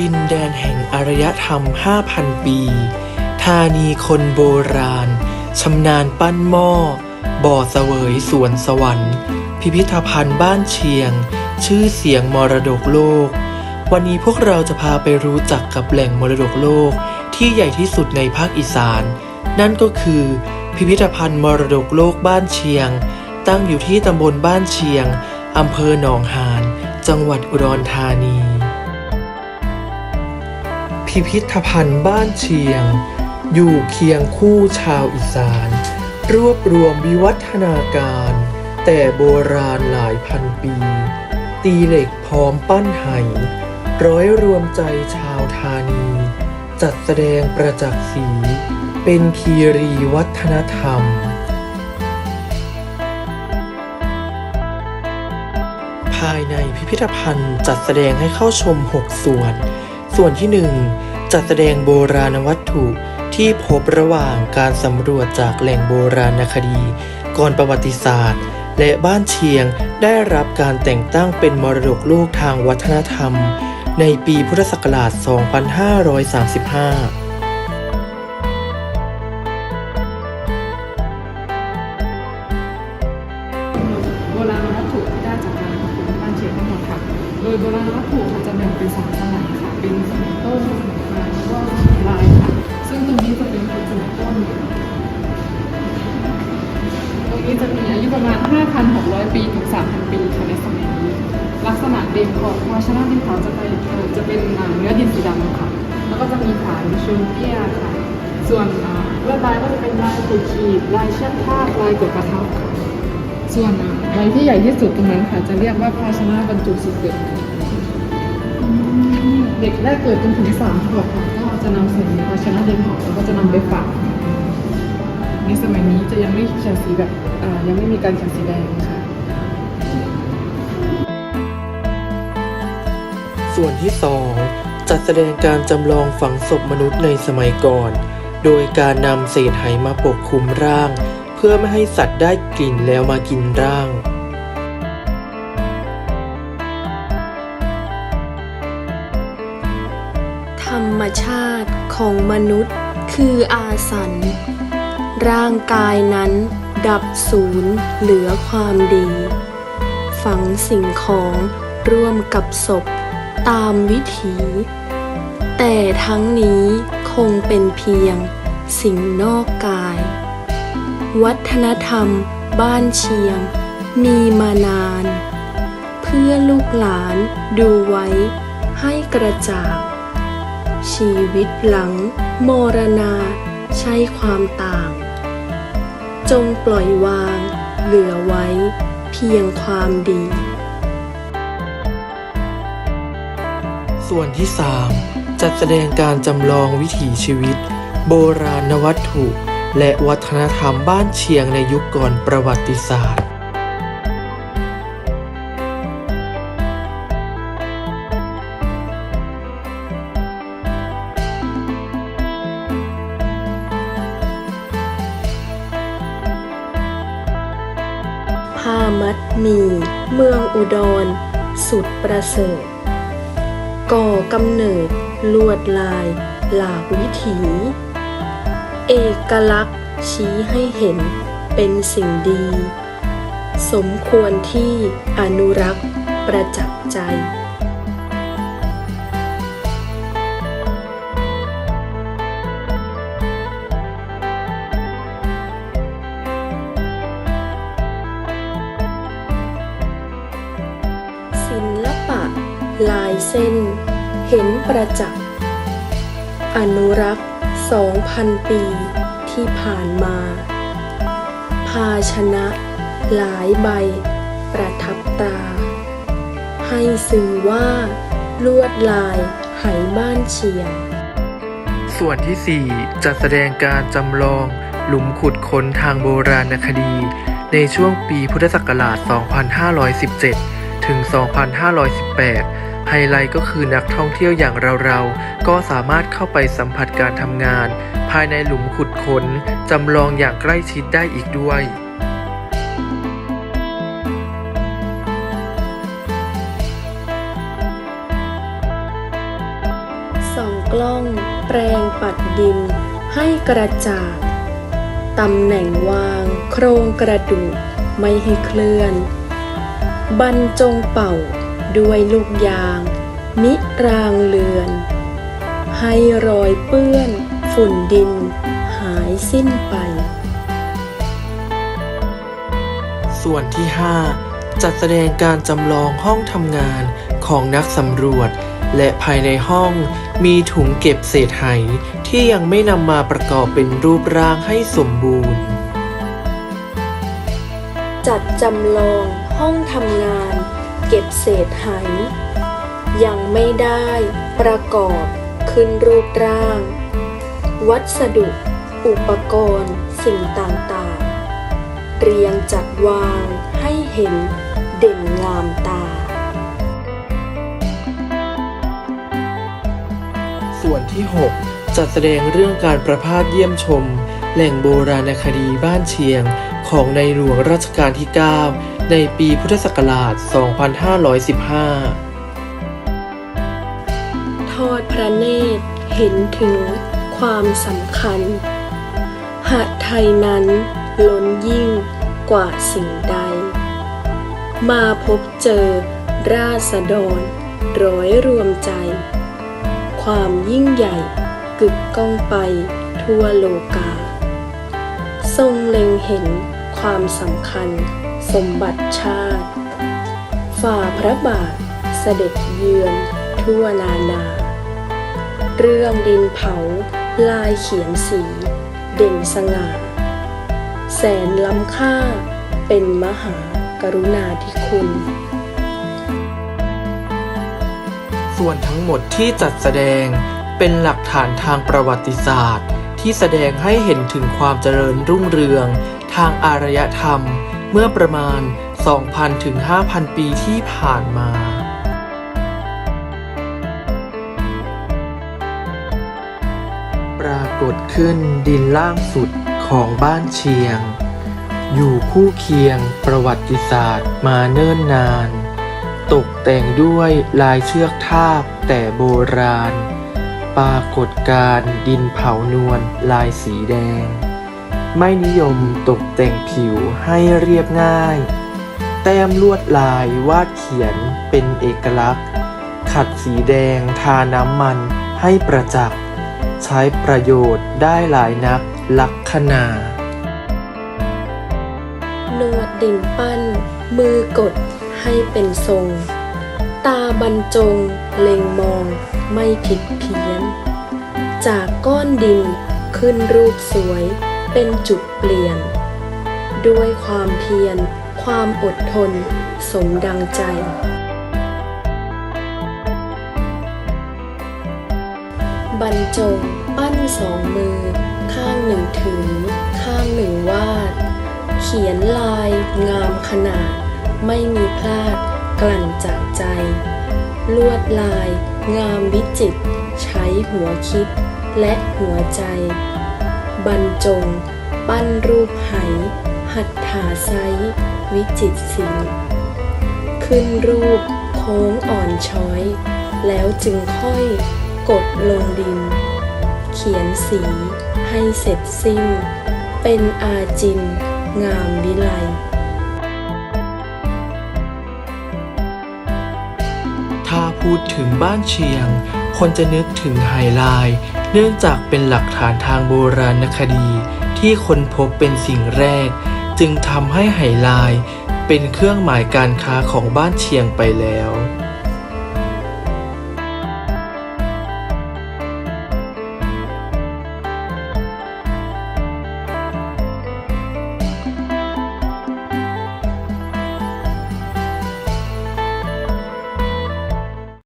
ดินแดนแห่งอารยธรรม 5,000 ปี ธานีคนโบราณ ชำนาญปั้นหม้อ บ่อเสวยสวนสวรรค์ พิพิธภัณฑ์บ้านเชียง ชื่อเสียงมรดกโลก วันนี้พวกเราจะพาไปรู้จักกับแหล่งมรดกโลก ที่ใหญ่ที่สุดในภาคอีสาน นั่นก็คือ พิพิธภัณฑ์มรดกโลกบ้านเชียง ตั้งอยู่ที่ตำบลบ้านเชียงอำเภอหนองหาน จังหวัดอุดรธานี พิพิธภัณฑ์บ้านเชียง อยู่เคียงคู่ชาวอีสาน รวบรวมวิวัฒนาการ แต่โบราณหลายพันปี ตีเหล็กพร้อมปั้นไหร้อยรวมใจชาวธานี จัดแสดงประจักษ์สีเป็นคีรีวัฒนธรรม ภายในพิพิธภัณฑ์จัดแสดงให้เข้าชม 6 ส่วน ส่วนที่ 1 จัดแสดงโบราณวัตถุที่พบระหว่างการสำรวจจากแหล่งโบราณคดีก่อนประวัติศาสตร์ และบ้านเชียงได้รับการแต่งตั้งเป็นมรดกโลกทางวัฒนธรรม ในปีพุทธศักราช 2535โบราณวัตถุที่ได้จากการขุดบ้านเชียงทั้งหมดค่ะ โดยโบราณวัตถุจะแบ่งเป็นสามสมัยค่ะ เป็นสมัยต้นสมัยกลางแล้วก็สมัยปลายค่ะ ซึ่งตรงนี้จะเป็นสมัยต้น ตรงนี้จะมีอายุประมาณ 5,600 ปีถึง 3,000 ปีค่ะในสมัยนี้ลักษณะเด่นของภาชนะดินเผาจะเป็นจะเป็นเนื้อดินสีดำค่ะ แล้วก็จะมีฐานเชิงเตี้ยค่ะ ส่วนลวดลายก็จะเป็นลายขูดขีดลายเชือกทากลายกดประทับค่ะส่วนใบที่ใหญ่ที่สุดตรงนั้นค่ะ จะเรียกว่าภาชนะบรรจุสิทธิ์เด็ก เด็กแรกเกิดจนถึงสามขวบค่ะก็จะนำใส่ในภาชนะเด็กหอมแล้วก็จะนำไปฝากในสมัยนี้จะยังไม่เขียนสีแบบยังไม่มีการเขียนสีแดงค่ะ ส่วนที่2จัดแสดงการจำลองฝังศพมนุษย์ในสมัยก่อน โดยการนำเศษไหมาปกคลุมร่าง เพื่อไม่ให้สัตว์ได้กลิ่นแล้วมากินร่าง ของมนุษย์คืออาสัน ร่างกายนั้นดับศูนย์เหลือความดี ฝังสิ่งของร่วมกับศพตามวิถี แต่ทั้งนี้คงเป็นเพียงสิ่งนอกกาย วัฒนธรรมบ้านเชียงมีมานาน เพื่อลูกหลานดูไว้ให้กระจ่าง ชีวิตหลังมรณา ใช่ความต่าง จงปล่อยวาง เหลือไว้ เพียงความดี ส่วนที่ 3 จัดแสดงการจำลองวิถีชีวิต โบราณวัตถุ และวัฒนธรรมบ้านเชียงในยุคก่อนประวัติศาสตร์ ผ้ามัดมี เมืองอุดร สุดประเสริฐ ก่อกำเนิด ลวดลาย หลากวิถี เอกลักษณ์ชี้ให้เห็นเป็นสิ่งดี สมควรที่อนุรักษ์ประจักษ์ใจ ปะ ลายเส้น เห็นประจักษ์ อนุรักษ์ 2,000 ปีที่ผ่านมา ภาชนะ หลายใบ ประทับตา ให้สื่อว่า ลวดลายไหบ้านเชียง ส่วนที่ 4 จัดแสดงการจำลองหลุมขุดค้นทางโบราณคดี ในช่วงปีพุทธศักราช 2517 ถึง 2518 ไฮไลท์ก็คือนักท่องเที่ยวอย่างเราๆ ก็สามารถเข้าไปสัมผัสการทำงาน ภายในหลุมขุดค้นจำลองอย่างใกล้ชิดได้อีกด้วยสองกล้องแปรงปัดดิน ให้กระจางตำแหน่งวาง โครงกระดูกไม่ให้เคลื่อน บรรจงเป่าด้วยลูกยาง นิรางเลือน ให้รอยเปื้อนฝุ่นดิน หายสิ้นไป ส่วนที่ 5 จัดแสดงการจำลองห้องทำงานของนักสำรวจ และภายในห้องมีถุงเก็บเศษไหที่ยังไม่นำมาประกอบเป็นรูปร่างให้สมบูรณ์ จัดจำลอง ห้องทำงาน เก็บเศษไหยังไม่ได้ประกอบขึ้นรูปร่าง วัสดุ อุปกรณ์ สิ่งต่างๆ เรียงจัดวางให้เห็นเด่นงามตา ส่วนที่ 6 จัดแสดงเรื่องการประพาสเยี่ยมชม แหล่งโบราณคดีบ้านเชียงของในหลวงรัชกาลที่ 9 ในปีพุทธศักราช 2515 ทอดพระเนตรเห็นถึงความสำคัญ หาไทยนั้นล้นยิ่งกว่าสิ่งใด มาพบเจอราษฎรร้อยรวมใจ ความยิ่งใหญ่กึกก้องไปทั่วโลกา ทรงเล็งเห็นความสำคัญ สมบัติชาติ ฝ่าพระบาทเสด็จเยือนทั่วนานา เรื่องดินเผาลายเขียนสี เด่นสง่า แสนล้ำค่าเป็นมหากรุณาธิคุณ ส่วนทั้งหมดที่จัดแสดงเป็นหลักฐานทางประวัติศาสตร์ ที่แสดงให้เห็นถึงความเจริญรุ่งเรือง ทางอารยธรรม เมื่อประมาณ 2,000 ถึง 5,000 ปีที่ผ่านมา ปรากฏขึ้นดินล่างสุดของบ้านเชียง อยู่คู่เคียงประวัติศาสตร์มาเนิ่นนาน ตกแต่งด้วยลายเชือกทาบแต่โบราณ ปรากฏการดินเผานวลลายสีแดง ไม่นิยมตกแต่งผิวให้เรียบง่าย แต้มลวดลายวาดเขียนเป็นเอกลักษณ์ ขัดสีแดงทาน้ำมันให้ประจักษ์ ใช้ประโยชน์ได้หลายนักลักษณานวดดินปั้น มือกดให้เป็นทรง ตาบรรจงเล็งมองไม่ผิดเพี้ยน จากก้อนดินขึ้นรูปสวย เป็นจุดเปลี่ยน ด้วยความเพียร ความอดทน สมดังใจ บรรจงปั้นสองมือ ข้างหนึ่งถือ ข้างหนึ่งวาด เขียนลายงามขนาด ไม่มีพลาด กลั่นจากใจ ลวดลาย งามวิจิตรใช้หัวคิดและหัวใจ บรรจง ปั้นรูปไห หัตถาไซวิจิตรศิลป์ขึ้นรูปโค้งอ่อนช้อย แล้วจึงค่อยกดลงดิน เขียนสีให้เสร็จสิ้น เป็นอาจิน งามวิไลถ้าพูดถึงบ้านเชียง คนจะนึกถึงไฮไลน์เนื่องจากเป็นหลักฐานทางโบราณคดี ที่คนพบเป็นสิ่งแรก จึงทำให้ไหลายเป็นเครื่องหมายการค้าของบ้านเชียงไปแล้ว